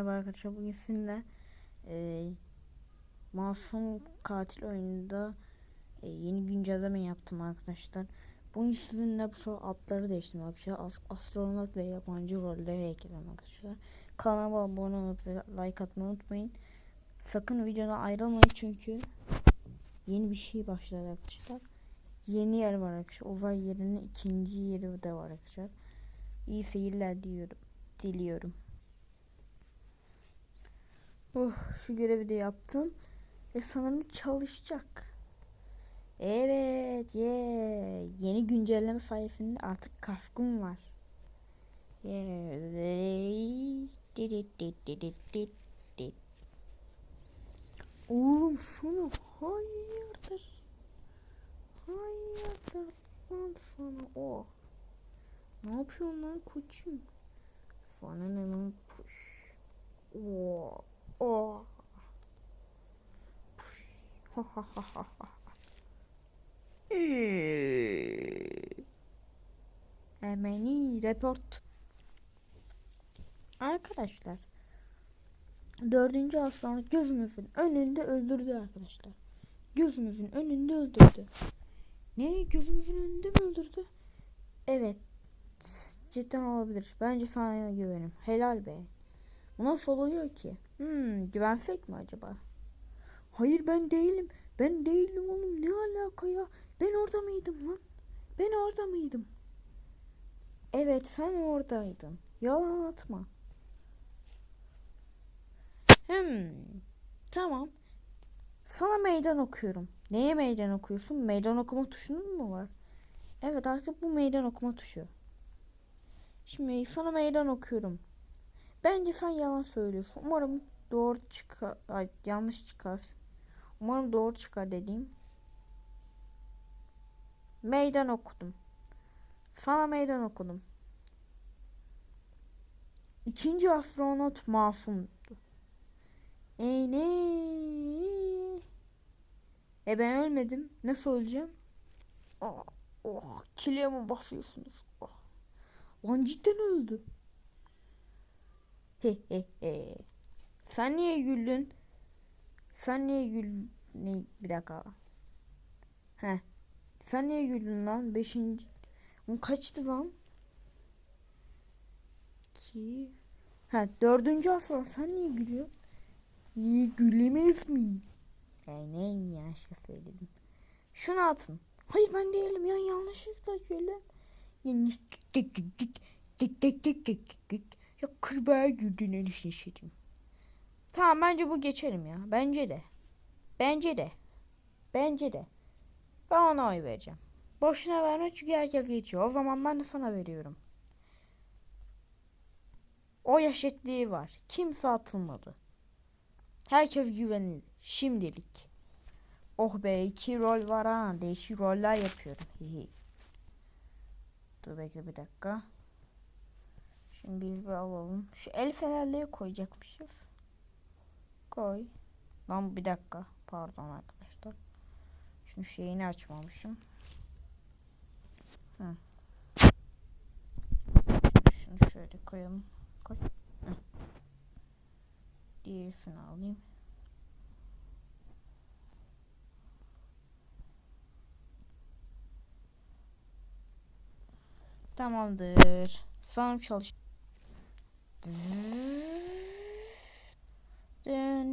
Merhaba arkadaşlar bugün sizinle e, Masum Katil oyununda e, yeni güncelleme yaptım arkadaşlar. Bugün sizinle bu sefer adları değiştirdim arkadaşlar. As astronot ve yabancı rolleri ekledim arkadaşlar. Kanalıma abone olup ve like atmayı unutmayın. Sakın videodan ayrılmayın çünkü yeni bir şey başlar arkadaşlar. Yeni yer var arkadaşlar. Uzay yerinin ikinci yeri de var arkadaşlar. İyi seyirler diyorum. Diliyorum. Oh, şu görevi de yaptım. Ve sanırım çalışacak. Evet, yeah. Yeni güncelleme sayesinde artık kaskım var. Yeah. Oğlum sana hayırdır? Hayırdır lan sana oh. Ne yapıyorsun lan koçum? Sana ne lan push. Oh. Oh. Ha ha ha ha ha. Emeni report. Arkadaşlar. Dördüncü aslanı gözümüzün önünde öldürdü arkadaşlar. Gözümüzün önünde öldürdü. Ne? Gözümüzün önünde mi öldürdü? Evet. Cidden olabilir. Bence sana güvenim. Helal be. Bu nasıl oluyor ki? Hmm, güvensek mi acaba? Hayır ben değilim. Ben değilim oğlum. Ne alaka ya? Ben orada mıydım lan? Ben orada mıydım? Evet sen oradaydın. Yalan atma. Hmm. Tamam. Sana meydan okuyorum. Neye meydan okuyorsun? Meydan okuma tuşunun mu var? Evet artık bu meydan okuma tuşu. Şimdi sana meydan okuyorum. Bence sen yalan söylüyorsun. Umarım doğru çıkar. Ay, yanlış çıkar. Umarım doğru çıkar dediğim. Meydan okudum. Sana meydan okudum. İkinci astronot masumdu. E ne? E ben ölmedim. Nasıl öleceğim? Oh, oh kiliye mi basıyorsunuz? Oh. Lan cidden öldü. He he he. Sen niye güldün? Sen niye güldün? Ne bir dakika. He. Sen niye güldün lan? Beşinci. O kaçtı lan? İki. Ha dördüncü aslan sen niye gülüyorsun? Niye gülemez miyim? Yani ne yanlışlıkla söyledim. Şunu atın. Hayır ben değilim ya yanlışlıkla güldüm. Ya kırbağa güldün enişteşedim. Tamam bence bu geçelim ya. Bence de. Bence de. Bence de. Ben ona oy vereceğim. Boşuna verme çünkü herkes geçiyor. O zaman ben de sana veriyorum. O yaş var. Kimse atılmadı. Herkes güvenilir. Şimdilik. Oh be iki rol var ha. Değişik roller yapıyorum. Hihi. Dur bekle bir dakika. Şimdi biz bir alalım. Şu el fenerliği koyacakmışız. Koy. Lan bir dakika. Pardon arkadaşlar. Şunu şeyini açmamışım. Hı. Şunu şöyle koyalım. Koy. Hı. Diğerisini alayım. Tamamdır. Sanırım çalış.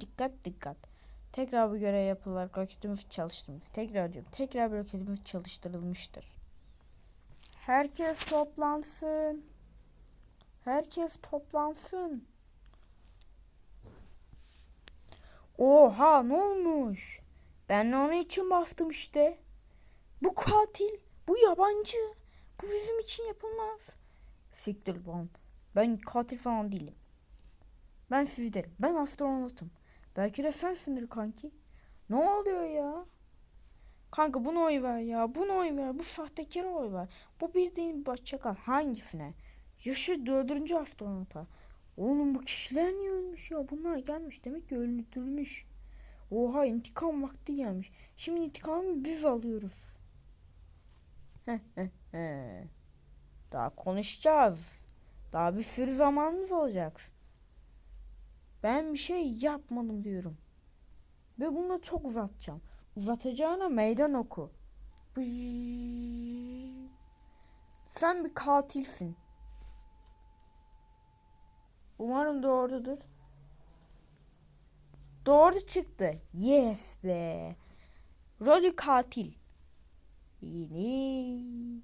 Dikkat dikkat. Tekrar bu görev yapılarak roketimiz çalıştırılmış. Tekrar diyorum. Tekrar bir roketimiz çalıştırılmıştır. Herkes toplansın. Herkes toplansın. Oha ne olmuş? Ben de onun için bastım işte. Bu katil. Bu yabancı. Bu bizim için yapılmaz. Siktir lan. Ben katil falan değilim. Ben sizi derim. Ben astronotum. Belki de sensindir kanki. Ne oluyor ya? Kanka bunu oy ver ya. Bunu oy ver. Bu sahtekara oy ver. Bu bildiğin başçakal. Hangisine? Yaşı dördüncü astronota. Oğlum bu kişiler niye ölmüş ya? Bunlar gelmiş. Demek ki öldürülmüş. Oha intikam vakti gelmiş. Şimdi intikamı biz alıyoruz. Daha konuşacağız. Daha bir sürü zamanımız olacak. Ben bir şey yapmadım diyorum. Ve bunu da çok uzatacağım. Uzatacağına meydan oku. Sen bir katilsin. Umarım doğrudur. Doğru çıktı. Yes be. Rolü katil. Yeni.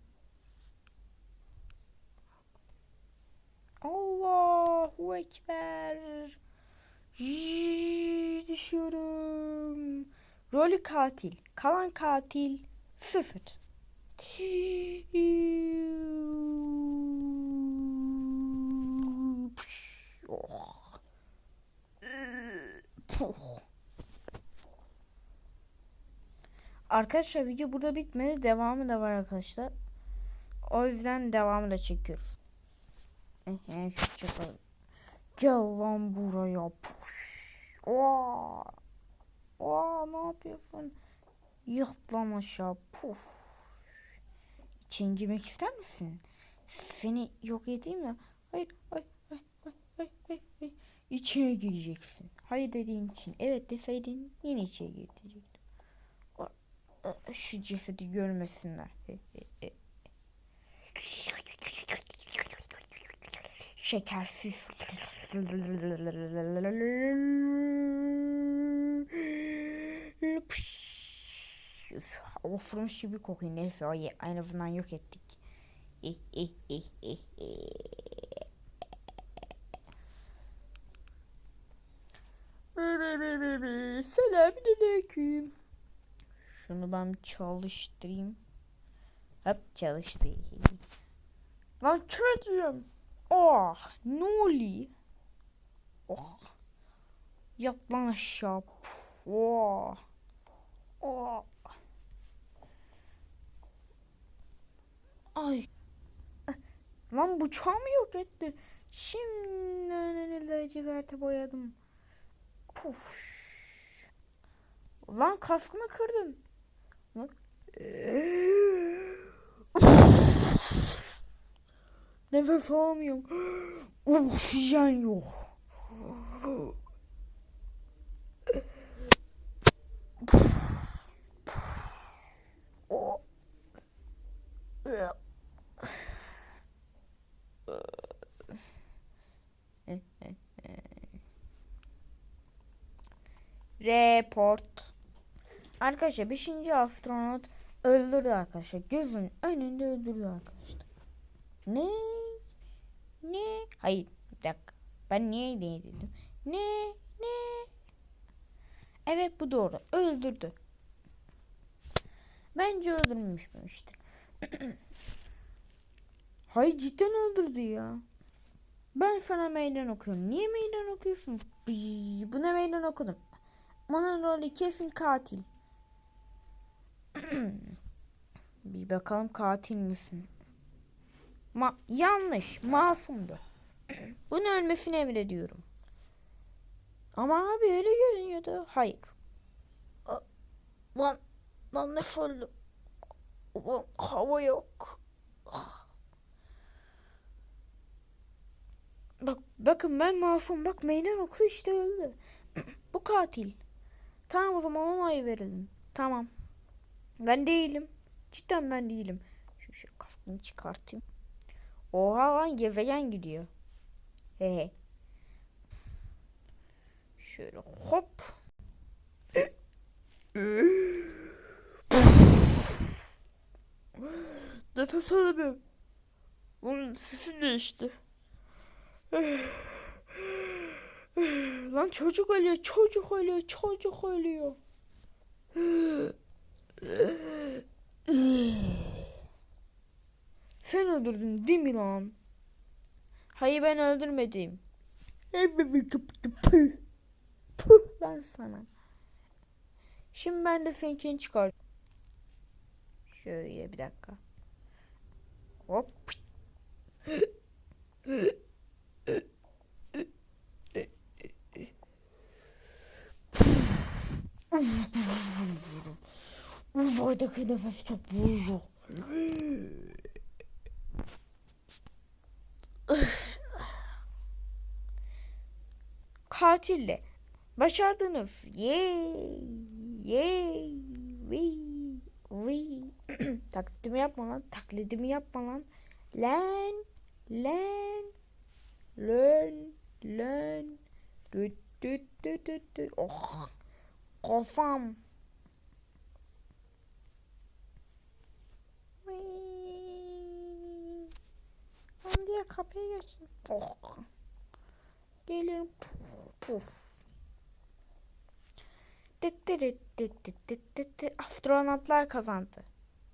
Allahu Ekber. Yii, düşüyorum. Rolü katil. Kalan katil sıfır. Puh. Arkadaşlar video burada bitmedi. Devamı da var arkadaşlar. O yüzden devamı da çekiyorum. Gel lan buraya. Puş. Oo. Oo, ne yapıyorsun? Lan aşağı. Puf. İçin girmek ister misin? Seni yok edeyim mi? Hayır, hayır, hayır, hayır, hayır, hayır. İçine gireceksin. Hayır dediğin için. Evet deseydin yine içine girecektin. O- o- Şu cesedi görmesinler. Şekersiz. Üf, gibi kokuyor. Neyse o en azından yok ettik. Eh, eh, eh. Selamünaleyküm. Şunu ben çalıştırayım. Hop çalıştı. Lan çocuğum. Oh oluyor? Oh. Yat lan aşağı. Oh. Oh. Ay. Lan bıçağımı yok etti. Şimdi önüne cigarte boyadım. Puf. Lan kaskımı kırdın. Lan. Nefes alamıyorum. Oksijen yok. Report. Arkadaşlar 5. astronot öldürdü arkadaşlar. Gözün önünde öldürüyor arkadaşlar. Ne? Hayır bir dakika. Ben niye ne dedim? Ne? Ne? Evet bu doğru. Öldürdü. Bence öldürmüşmüştür. Hayır cidden öldürdü ya. Ben sana meydan okuyorum. Niye meydan okuyorsun? Bıy, buna meydan okudum. Onun rolü kesin katil. Bir bakalım katil misin? Ma yanlış. Masumdu. Bunun ölmesini emrediyorum. Ama abi öyle görünüyordu. Hayır. Lan, lan ne öldüm? Ulan hava yok. Ah. Bak bakın ben masum. Bak meydan okudu işte öldü. Bu katil. Tamam o zaman ona oy verelim. Tamam. Ben değilim. Cidden ben değilim. Şu, şu kaskını çıkartayım. Oha lan gezegen gidiyor. He. Şöyle hop. Nefes alamıyorum. Onun sesim değişti. Lan çocuk ölüyor, çocuk ölüyor, çocuk ölüyor. Sen öldürdün değil mi lan? Hayır ben öldürmedim. Puh. Lan sana. Şimdi ben de seninkini çıkar. Şöyle bir dakika. Hop. Uzaydaki nefes çok boğucu. Katille. Başardınız. Yay. Yay. Vay. Vay. Taklidimi yapma lan. Taklidimi yapma lan. Lan. Lan. Lan. Lan. Düt düt düt düt düt. Oh. Kafam. Ben diğer kapıya geçtim. Oh. Gelirim. Puf. Puf. Dıt dıt dıt dıt dıt dıt dıt. Astronotlar kazandı.